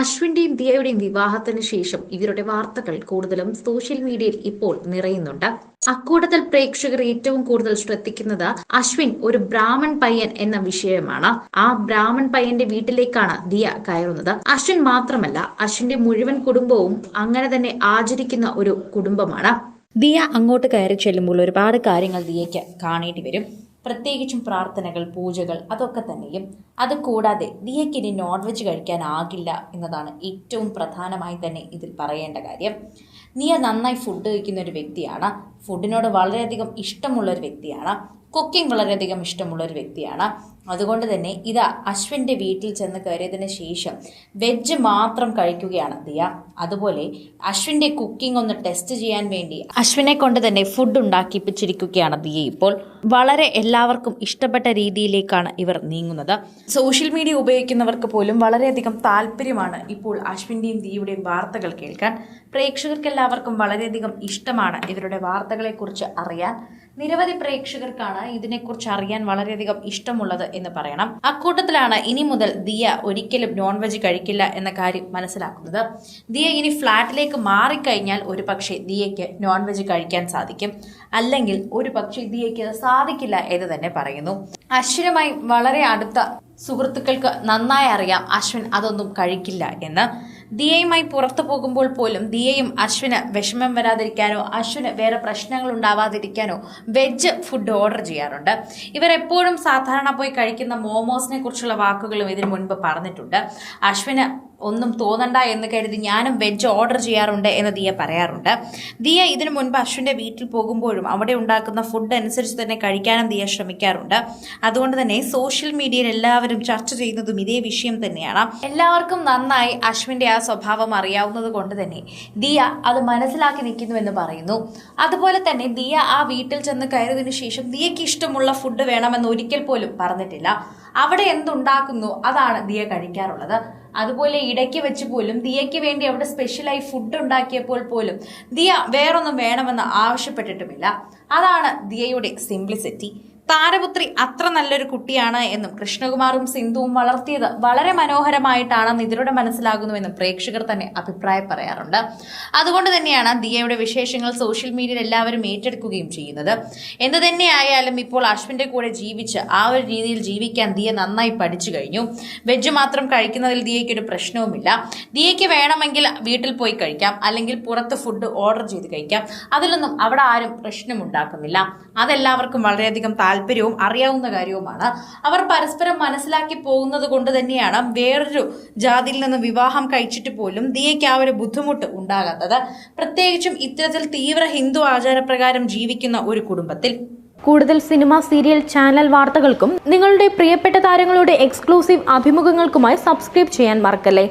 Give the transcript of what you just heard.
അശ്വിന്റെയും ദിയയുടെയും വിവാഹത്തിന് ശേഷം ഇവരുടെ വാർത്തകൾ കൂടുതലും സോഷ്യൽ മീഡിയയിൽ ഇപ്പോൾ നിറയുന്നുണ്ട്. അക്കൂട്ടത്തിൽ പ്രേക്ഷകർ ഏറ്റവും കൂടുതൽ ശ്രദ്ധിക്കുന്നത് അശ്വിൻ ഒരു ബ്രാഹ്മൺ പയ്യൻ എന്ന വിഷയമാണ്. ആ ബ്രാഹ്മൺ പയ്യന്റെ വീട്ടിലേക്കാണ് ദിയ കയറുന്നത്. അശ്വിൻ മാത്രമല്ല അശ്വിന്റെ മുഴുവൻ കുടുംബവും അങ്ങനെ തന്നെ ആചരിക്കുന്ന ഒരു കുടുംബമാണ്. ദിയ അങ്ങോട്ട് കയറി ചെല്ലുമ്പോൾ ഒരുപാട് കാര്യങ്ങൾ ദിയയ്ക്ക് കാണേണ്ടി വരും. പ്രത്യേകിച്ചും പ്രാർത്ഥനകൾ പൂജകൾ അതൊക്കെ തന്നെയും. അത് കൂടാതെ ദിയയ്ക്ക് ഇനി നോൺ വെജ് കഴിക്കാനാകില്ല എന്നതാണ് ഏറ്റവും പ്രധാനമായി തന്നെ ഇതിൽ പറയേണ്ട കാര്യം. നിയ നന്നായി ഫുഡ് കഴിക്കുന്ന ഒരു വ്യക്തിയാണ് ഫുഡിനോട് വളരെയധികം ഇഷ്ടമുള്ള ഒരു വ്യക്തിയാണ്. കുക്കിംഗ് വളരെയധികം ഇഷ്ടമുള്ള ഒരു വ്യക്തിയാണ്. അതുകൊണ്ട് തന്നെ ഇത് അശ്വിന്റെ വീട്ടിൽ ചെന്ന് കയറിയതിന് ശേഷം വെജ് മാത്രം കഴിക്കുകയാണ് ദിയ. അതുപോലെ അശ്വിന്റെ കുക്കിംഗ് ഒന്ന് ടെസ്റ്റ് ചെയ്യാൻ വേണ്ടി അശ്വിനെ കൊണ്ട് തന്നെ ഫുഡ് ഉണ്ടാക്കിപ്പിച്ചിരിക്കുകയാണ് ദിയ ഇപ്പോൾ. വളരെ എല്ലാവർക്കും ഇഷ്ടപ്പെട്ട രീതിയിലേക്കാണ് ഇവർ നീങ്ങുന്നത്. സോഷ്യൽ മീഡിയ ഉപയോഗിക്കുന്നവർക്ക് പോലും വളരെയധികം താല്പര്യമാണ് ഇപ്പോൾ അശ്വിന്റെയും ദിയയുടെയും വാർത്തകൾ കേൾക്കാൻ. പ്രേക്ഷകർക്ക് എല്ലാവർക്കും വളരെയധികം ഇഷ്ടമാണ് ഇവരുടെ വാർത്തകളെക്കുറിച്ച് അറിയാൻ. നിരവധി പ്രേക്ഷകർക്കാണ് ഇതിനെക്കുറിച്ച് അറിയാൻ വളരെയധികം ഇഷ്ടമുള്ളത് എന്ന് പറയണം. അക്കൂട്ടത്തിലാണ് ഇനി മുതൽ ദിയ ഒരിക്കലും നോൺ വെജ് കഴിക്കില്ല എന്ന കാര്യം മനസ്സിലാക്കുന്നത്. ദിയ ഇനി ഫ്ലാറ്റിലേക്ക് മാറിക്കഴിഞ്ഞാൽ ഒരു പക്ഷേ ദിയയ്ക്ക് നോൺ വെജ് കഴിക്കാൻ സാധിക്കും. അല്ലെങ്കിൽ ഒരു പക്ഷേ ദിയയ്ക്ക് സാധിക്കില്ല എന്ന് തന്നെ പറയുന്നു. അശ്വിനുമായി വളരെ അടുത്ത സുഹൃത്തുക്കൾക്ക് നന്നായി അറിയാം അശ്വിൻ അതൊന്നും കഴിക്കില്ല എന്ന്. ദിയയുമായി പുറത്തു പോകുമ്പോൾ പോലും ദിയയും അശ്വിന് വിഷമം വരാതിരിക്കാനോ അശ്വിന് വേറെ പ്രശ്നങ്ങൾ ഉണ്ടാവാതിരിക്കാനോ വെജ് ഫുഡ് ഓർഡർ ചെയ്യാറുണ്ട്. ഇവർ എപ്പോഴും സാധാരണ പോയി കഴിക്കുന്ന മോമോസിനെ കുറിച്ചുള്ള വാക്കുകളും ഇതിനു മുൻപ് പറഞ്ഞിട്ടുണ്ട്. അശ്വിന് ഒന്നും തോന്നണ്ട എന്ന് കരുതി ഞാനും വെജ് ഓർഡർ ചെയ്യാറുണ്ട് എന്ന് ദിയ പറയാറുണ്ട്. ദിയ ഇതിനു മുൻപ് അശ്വിന്റെ വീട്ടിൽ പോകുമ്പോഴും അവിടെ ഉണ്ടാക്കുന്ന ഫുഡ് അനുസരിച്ച് തന്നെ കഴിക്കാനും ദിയ ശ്രമിക്കാറുണ്ട്. അതുകൊണ്ട് തന്നെ സോഷ്യൽ മീഡിയയിൽ എല്ലാവരും ചർച്ച ചെയ്യുന്നതും ഇതേ വിഷയം തന്നെയാണ്. എല്ലാവർക്കും നന്നായി അശ്വിന്റെ ആ സ്വഭാവം അറിയാവുന്നത് കൊണ്ട് തന്നെ ദിയ അത് മനസ്സിലാക്കി നിൽക്കുന്നുവെന്ന് പറയുന്നു. അതുപോലെ തന്നെ ദിയ ആ വീട്ടിൽ ചെന്ന് കയറിയതിനു ശേഷം ദിയയ്ക്ക് ഇഷ്ടമുള്ള ഫുഡ് വേണമെന്ന് ഒരിക്കൽ പോലും പറഞ്ഞിട്ടില്ല. അവിടെ എന്തുണ്ടാക്കുന്നു അതാണ് ദിയ കഴിക്കാറുള്ളത്. അതുപോലെ ഇടയ്ക്ക് വെച്ച് പോലും ദിയയ്ക്ക് വേണ്ടി അവിടെ സ്പെഷ്യലായി ഫുഡ് ഉണ്ടാക്കിയപ്പോൾ പോലും ദിയ വേറൊന്നും വേണമെന്ന് ആവശ്യപ്പെട്ടിട്ടുമില്ല. അതാണ് ദിയയുടെ സിംപ്ലിസിറ്റി താരപുത്രി അത്ര നല്ലൊരു കുട്ടിയാണ് എന്നും കൃഷ്ണകുമാറും സിന്ധുവും വളർത്തിയത് വളരെ മനോഹരമായിട്ടാണെന്ന് ഇതിലൂടെ മനസ്സിലാകുന്നുവെന്നും പ്രേക്ഷകർ തന്നെ അഭിപ്രായം പറയാറുണ്ട്. അതുകൊണ്ട് തന്നെയാണ് ദിയയുടെ വിശേഷങ്ങൾ സോഷ്യൽ മീഡിയയിൽ എല്ലാവരും ഏറ്റെടുക്കുകയും ചെയ്യുന്നത്. എന്ത് തന്നെയായാലും ഇപ്പോൾ അശ്വിന്റെ കൂടെ ജീവിച്ച് ആ ഒരു രീതിയിൽ ജീവിക്കാൻ ദിയ നന്നായി പഠിച്ചു കഴിഞ്ഞു. വെജ് മാത്രം കഴിക്കുന്നതിൽ ദിയയ്ക്ക് ഒരു പ്രശ്നവുമില്ല. ദിയയ്ക്ക് വേണമെങ്കിൽ വീട്ടിൽ പോയി കഴിക്കാം അല്ലെങ്കിൽ പുറത്ത് ഫുഡ് ഓർഡർ ചെയ്ത് കഴിക്കാം. അതിലൊന്നും അവിടെ ആരും പ്രശ്നമുണ്ടാക്കുന്നില്ല. അതെല്ലാവർക്കും വളരെയധികം താല്പര്യവും അറിയാവുന്ന കാര്യവുമാണ്. അവർ പരസ്പരം മനസ്സിലാക്കി പോകുന്നത് കൊണ്ട് തന്നെയാണ് വേറൊരു ജാതിയിൽ നിന്ന് വിവാഹം കഴിച്ചിട്ട് പോലും ദിയയ്ക്ക് ആ ഒരു ബുദ്ധിമുട്ട് ഉണ്ടാകാത്തത്. പ്രത്യേകിച്ചും ഇത്തരത്തിൽ തീവ്ര ഹിന്ദു ആചാരപ്രകാരം ജീവിക്കുന്ന ഒരു കുടുംബത്തിൽ. കൂടുതൽ സിനിമ സീരിയൽ ചാനൽ വാർത്തകൾക്കും നിങ്ങളുടെ പ്രിയപ്പെട്ട താരങ്ങളുടെ എക്സ്ക്ലൂസീവ് അഭിമുഖങ്ങൾക്കുമായി സബ്സ്ക്രൈബ് ചെയ്യാൻ മറക്കല്ലേ?